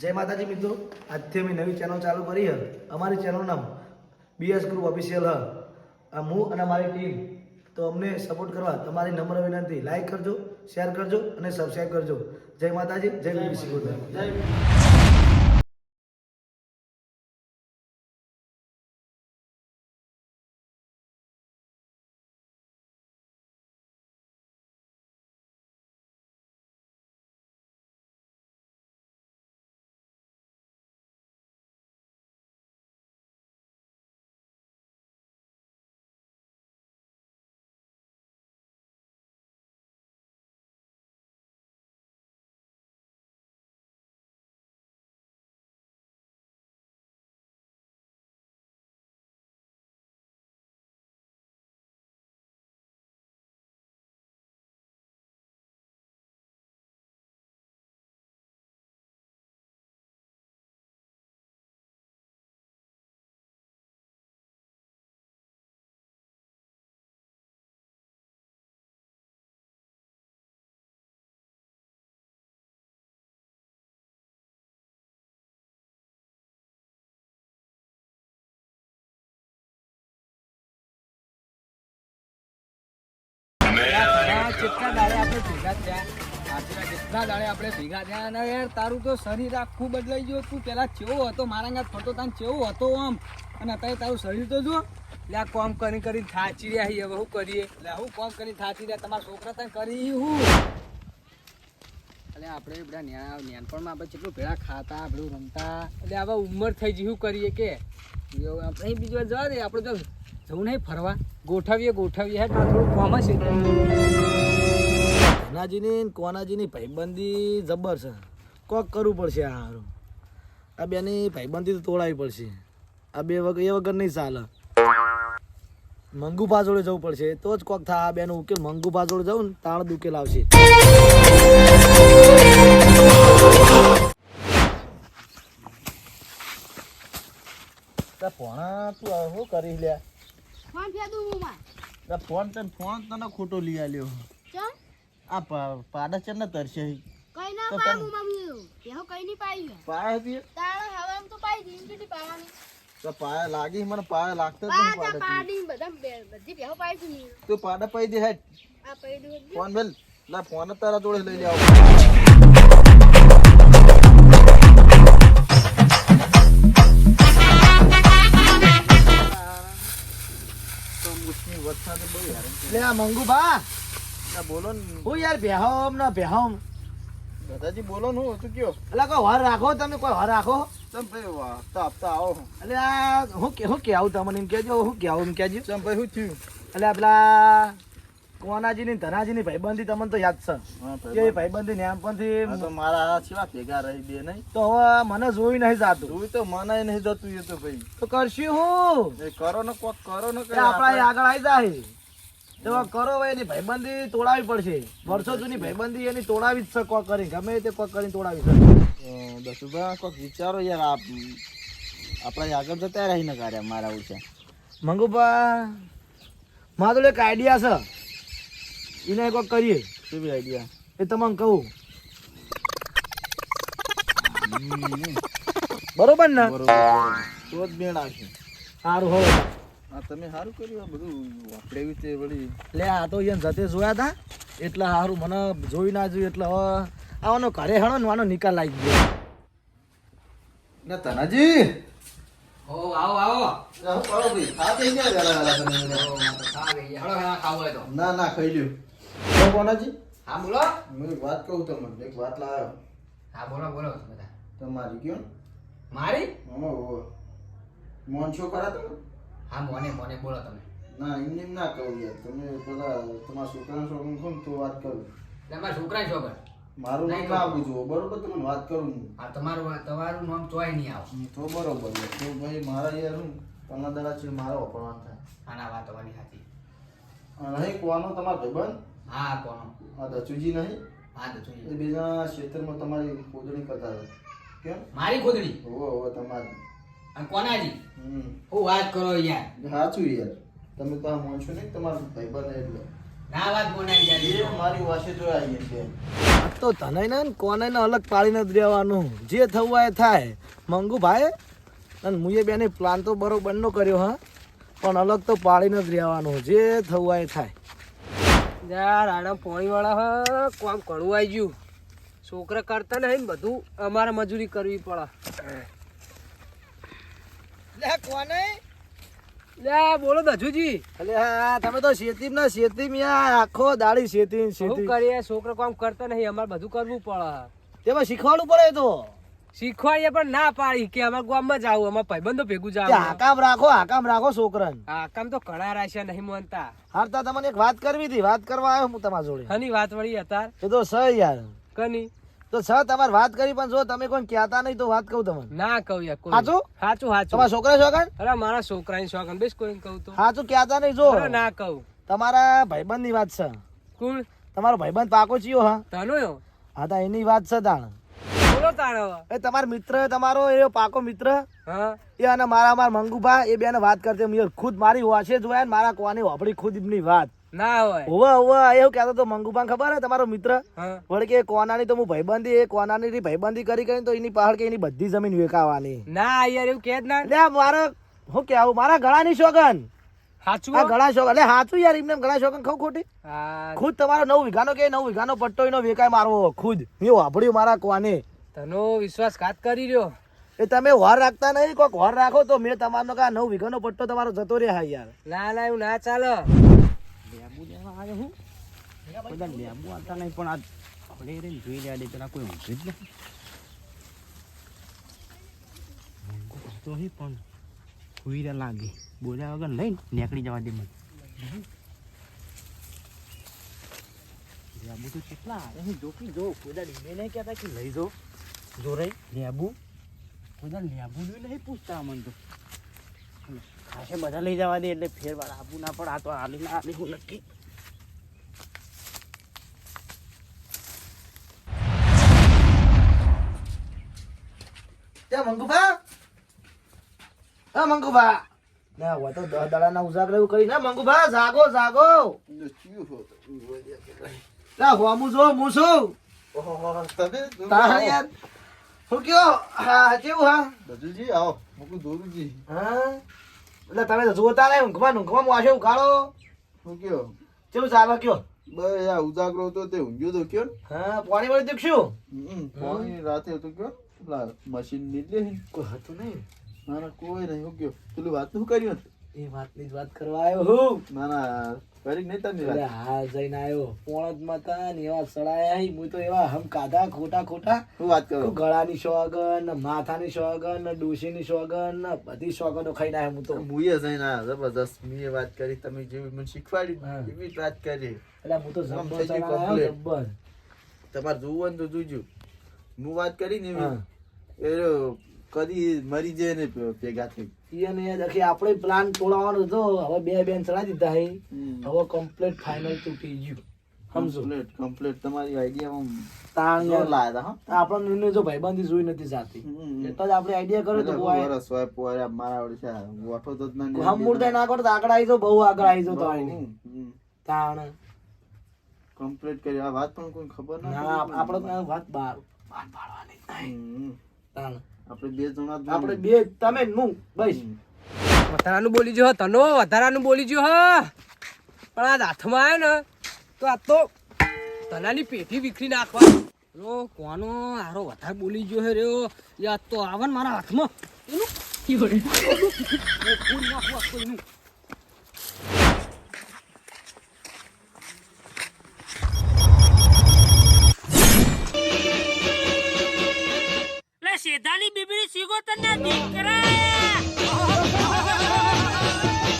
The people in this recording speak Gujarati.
જય માતાજી મિત્રો આજથી અમે નવી ચેનલ ચાલુ કરી હે. અમારી ચેનલનું નામ બીએસ ગ્રુપ ઓફિશિયલ હ. હું અને મારી ટીમ તો અમને સપોર્ટ કરવા તમારી નમ્ર વિનંતી. લાઈક કરજો શેર કરજો અને સબસ્ક્રાઈબ કરજો. જય માતાજી જય બીબીસી ગુજરાત ભેગા થયા આજના શરીર આખું બદલાઈ ગયું પેલા ચેવો હતો, મારા ગાત ફરતો તાન ચેવો તારું શરીર તો જો કરીએ? એટલે છોકરા કરી આપણે બધા નાનપણમાં આપણે કેટલું ભેળા ખાતા બધું રમતા. એટલે આવા ઉંમર થઈ શું કરીએ કે? બીજું વાર જવા દે, આપણે તો જવું નહીં ફરવા. ગોઠવીએ ગોઠવીએ થોડું કોમ હશે. નાજીની ને કોનાજીની ભાઈબંધી જબર છે. કોક કરવું પડશે આ હારું. આ બેની ભાઈબંધી તો તોડાવી પડશે. આ બે વગર એ વગર નહીં ચાલે. મંગુ પાછોડે જવું પડશે. તો જ કોક થાય આ બેનો ઉકેલ. મંગુ પાછોડે જવું ને તાણ ઉકેલ આવશે. ભણા તું શું કરી લ્યા? ફોન તને ફોન તને ખોટો લઈ આલ્યો. ચમ આ પાડા છે ને તરશે કઈ ના તો પા તને- હું મમ્મી એહો કઈ નહીં પાઈ પાયા હતી તારે હવે આમ તો પાઈ કેટલી પાવાની તો પાયા લાગી મને પાયા લાગતો તા પાડા પાડી બધા બધી બેહો પાઈ દીધી તું પાડા પાઈ દે હેડ. આ પાઈ દઉં ફોન બેલ લા ફોન તારા જોડે લઈ લે આવો લે આ મંગુ બા બોલો ને. હું યાર બેહોમ ના બેહમ દાદાજી બોલો ને હું તું કયો એટલે કોઈ હર રાખો તમે કોઈ હર રાખો. તમે ભાઈ આવો એટલે આ હું કે હું કે તમને એમ કહેજો હું કહેવું એમ કહેજો. ભાઈ શું થયું? એટલે પેલા કોનાજી ની ધનાજી ની ભાઈબંધી તમને તો યાદ છે. એ ભાઈબંધી. ને પણ તો મારા સિવા ભેગા રહી બે નહીં. તો હવે મને જોઈ નહીં જાતું. તું તો મને નહીં જતું એ તો ભાઈ. તો કરશું હું? કરો ને કોક કરો ને આપડા આપણા આગળ આવી જાય. તો કરો એની ભાઈબંધી તોડાવી પડશે. વર્ષો જૂની ભાઈબંધી એની તોડાવી જ કોક કરી ગમે તે કોક કરીને તોડાવી છે દસુભા કોક વિચારો યાર આપ આપણે આગળ જતા રહી ને કાર્ય મારા ઓછા મંગુપા મારો એક આઈડિયા છે. એને કોક કરીએ. શું આઈડિયા એ તમને કહું. બરોબર ને? તો જ મેળ આવશે. સારું હવે હા તમે સારું કર્યું બધું આપણે એવી રીતે વળી. લે આ તો અહીંયા જતે જોયા હતા એટલે સારું મને જોઈ ના જોયું એટલે હવે આવવાનો ઘરે હણો ને આનો નિકાલ આવી ગયો. ને તનાજી? ઓ આવો આવો. હું ભાઈ. ખા થઈ ગયા વેલા વેલા તમે ખા ગઈ. હળો હા ખાવું હોય તો. ના ના ખાઈ લ્યો. તો કોનાજી હા બોલો. હું એક વાત કહું તમને એક વાત લાવ્યો હા બોલો બોલો બધા. તમારી કયો? મારી? ઓહો મોન છો તમે? હા મોને મોને બોલો તમે. ના એમ એમ ના કહું યાર. તમે બધા તમારા છોકરાના છોકરા કહો ને તો વાત કરું? તમારા છોકરા છો ઘર મારું નામ નહીં ના કહું. પૂછવું બરોબર તમને વાત કરું હું. હા તમારું તમારું નામ તોય નહીં આવે. તો બરોબર તો ભાઈ મારા યાર હું તમને દાડા છે મારો અપમાન થાય. આના વાત તમારી સાચી. આ નહીં કોનો તમારો ભાઈબંધ? હા કોનો? આ દચુજી નહીં? હા દચુજી. એ બીજા ક્ષેત્રમાં તમારી ખોદણી કરતા હતા. કેમ? મારી ખોદણી? ઓ તમારી. કોનાજી? હું વાત કરો યાર. સાચું યાર. તમે તો આ માનશો નહીં તમારા ભાઈબંધ એટલે. ના વાત બોનાઈ જાય એ મારી વાસે જોયા છે. તો તને ને કોને ને અલગ પાડીને જ રહેવાનું. જે થવું હોય એ થાય. મંગુ ભાઈ અને મુએ બેને પ્લાન તો બરોબર નો કર્યો હા? પણ અલગ તો પાડીને જ રહેવાનું. જે થવું હોય એ થાય. યાર આડા પોણી વાળા હ કોમ કડવું આવી ગયું. છોકરા કરતા નહીં ને બધું અમારે મજૂરી કરવી પડે. લે કોને? લે બોલો દજુજી. અલે હા તમે તો શેતી ના શેતી યાર આખો દાડી શેતી ને શું કરીએ? છોકરો કામ કરતા નહીં અમારે બધું કરવું પડે. તેમાં શીખવાડવું પડે તો. શીખવાડીએ પણ ના પાડી કે અમારે ગામમાં જ આવું અમારા ભાઈબંધો ભેગું જાવ હાકામ રાખો હાકામ રાખો છોકરાને. હા કામ તો ઘણા રાખ્યા નહીં માનતા. હારતા તમને એક વાત કરવી હતી વાત કરવા આવ્યો હું તમારા જોડે. હની વાત વળી હતા એ તો સહી યાર. કની? તો સર તમારે વાત કરી પણ જો તમે કોઈ કહેતા નહીં તો વાત કહું તમને. ના કહું યાર કોઈ સાચું? સાચું તમારા છોકરા છોકરા અરે મારા છોકરાની શોખન બેસ કોઈ કહું તો. સાચું કહેતા નહીં જો. ના કહું. તમારા ભાઈબંધની વાત છે. કોણ? તમારો ભાઈબંધ પાકો ચિયો હા. તનો હા તા એની વાત છે તાણ. બોલો તારો એ તમારો મિત્ર તમારો એ પાકો મિત્ર? હા. એ અને મારા મારા મંગુભા એ બેને વાત કરતે મેં ખુદ મારી વાસે જોયા મારા કોની હોપડી ખુદની વાત. ના હોય. હોવે હોવે એવું કહેતો તો મંગુભા ખબર હે? તમારો મિત્ર? હા. કે કોનાની તો હું ભાઈબંધી એ કોનાની ભાઈબંધી કરી કરીને તો એની પહાડ કે એની બધી જમીન વેકાવાની. ના યાર એવું કે જ ના. એટલે મારે હું કેવું મારા ગળાની શોગન સાચું એટલે યાર એમને ગળા શોગન ખવ ખોટી. ખુદ તમારો નવ વીઘાનો કે નવ વીઘાનો પટ્ટો એનો વેકાય મારવો ખુદ. મેં વાપર્યું મારા કોને. તનો વિશ્વાસઘાત કરી રહ્યો. એ તમે વાર રાખતા નહીં કોઈક વાર રાખો તો મેં તમારો કા નવ વીઘાનો પટ્ટો તમારો જતો રહે હા યાર. ના ના એવું ના ચાલે. લેબુ લેવા આવ્યો હું. બધા લેબુ આવતા નહીં, પણ આ જોઈ રહ્યા દે કોઈ જ નહીં. તો નહીં, પણ હુઈ રહ્યા લાગે. બોલ્યા વગર લઈને નીકળી જવા દે મને. લેબુ તો કેટલા આવે છે જોકી જો. કોઈદા મેં નહીં કહેતા કે લઈ જો. જો રે લેબુ. કોઈદા લેબુ નહીં પૂછતા મને તો. ખાસે બધા લઈ જવા દે એટલે ફેર વાર આબુ ના પડે આ તો આલી ના આલી હું નક્કી. ત્યાં મંગુભા? હા મંગુભા? ના હોય તો દસ દાડાના ઉજાગર એવું કરી ના મંગુભા જાગો જાગો. ના હોમું જો હું છું. ઓહો, તમે દૂર યાર હું કયો? હા કેવું હા? દજુજી આવો મૂકું હા? એટલે તમે તો જોતા નહીં ઊંઘમાં ઊંઘમાં વાસે ઉઘાડો. હું કયો? કેવું ચાલે કયો? બસ આ ઉજાગરો તો તે ઊંઘ્યો તો કયો હા પાણી વાળી દીકશું શું પાણી રાતે તો કયો? પેલા મશીન નીકળે કોઈ હતું નહીં. ના કોઈ નહીં હું કયો? પેલું વાત શું કર્યું? એ વાતની જ વાત કરવા આવ્યો હું. ના ના નહીં તારી અરે હા જઈને આવ્યો પોણતમાં તા ને એવા સડાયા હી. હું તો એવા હમ કાધા ખોટા ખોટા. શું વાત કરો? ગળાની સોગન માથાની સોગન ને ડોશીની સોગન બધી સોગનો ખાઈને આવ્યો હું તો. મુએ જઈને આ જબરદસ્ત મીએ વાત કરી તમે જેવી મને શીખવાડી એવી વાત કરી. એટલે હું તો જબ્બર. જબ્બર. તમારે જોવું હોય તો જોજો. હું વાત કરી ને. એવી. કદી મરી જાય ને ભેગા થઈ. એને દેખી આપણે પ્લાન તોડાવવાનો હતો. હવે બે બેન ચડાવી દીધા હે. હવે કમ્પ્લીટ ફાઇનલ તૂટી ગયું. સમજો? કમ્પ્લીટ કમ્પ્લીટ તમારી આઈડિયા તાણ લાયા હતા આપણને જો ભાઈબંધી જોઈ નથી જાતી. એટલે જ આપણે આઈડિયા કર્યો તો બોય વરસ હોય પોરે મારા વડે છે વોઠો તો જ ના હમ મૂળતા ના કરો તો આગળ આવી જો બહુ આગળ આવી જો તો. તાણ. કમ્પ્લીટ કરી. આ વાત પણ કોઈ ખબર ના આપણે તો વાત બાર વાત પાડવાની નહીં. આપણે બે જણા આપણે બે તમે હું બસ. વધારાનું બોલી જો તનો વધારાનું બોલી જો હ. પણ આ હાથમાં આવે ને તો આ તો તનાની પેટી વિખરી નાખવા. રો કોનો આરો વધારે બોલી ગયો હે રહ્યો યાદ તો આવે ને મારા હાથમાં. એનું? ફૂલ નાખવા એનું. લે શેધાની બીબીની સીગો તને દીકરા